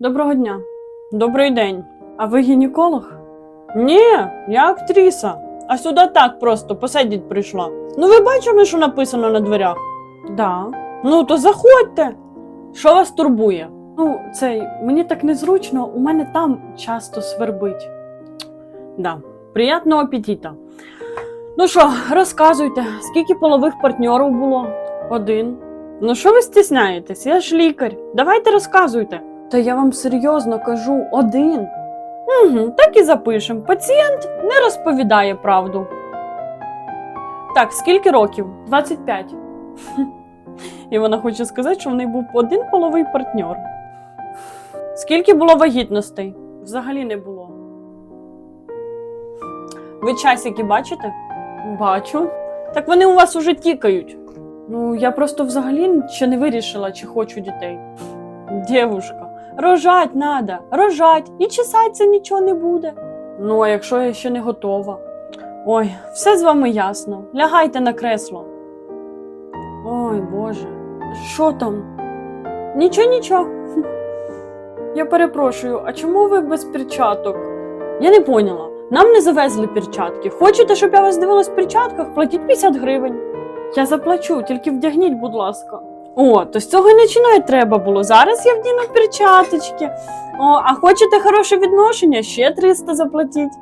Доброго дня. Добрий день. А ви гінеколог? Ні, я актриса. А сюди так просто посидіть прийшла. Ну ви бачили, що написано на дверях? Да. Ну то заходьте. Що вас турбує? Ну, цей, мені так незручно, у мене там часто свербить. Да, приятного апетита. Ну що, розказуйте, скільки полових партнерів було? Один. Ну що ви стісняєтесь? Я ж лікар. Давайте розказуйте. Та я вам серйозно кажу, один. Угу, так і запишем. Пацієнт не розповідає правду. Так, скільки років? 25. І вона хоче сказати, що в неї був один половий партнер. Скільки було вагітностей? Взагалі не було. Ви часики бачите? Бачу. Так вони у вас уже тікають. Ну, я просто взагалі ще не вирішила, чи хочу дітей. Дівушка, рожать надо, рожать, і чесаться нічого не буде. Ну, а якщо я ще не готова. Ой, все з вами ясно. Лягайте на кресло. Ой, Боже, що там? Нічого, нічого. Я перепрошую, а чому ви без перчаток? Я не поняла. Нам не завезли перчатки. Хочете, щоб я вас дивилась в перчатках? Платіть 50 гривень. Я заплачу, тільки вдягніть, будь ласка. О, то з цього й починати треба було. Зараз я вдіну перчаточки. О, а хочете хороше відношення? Ще 300 заплатіть.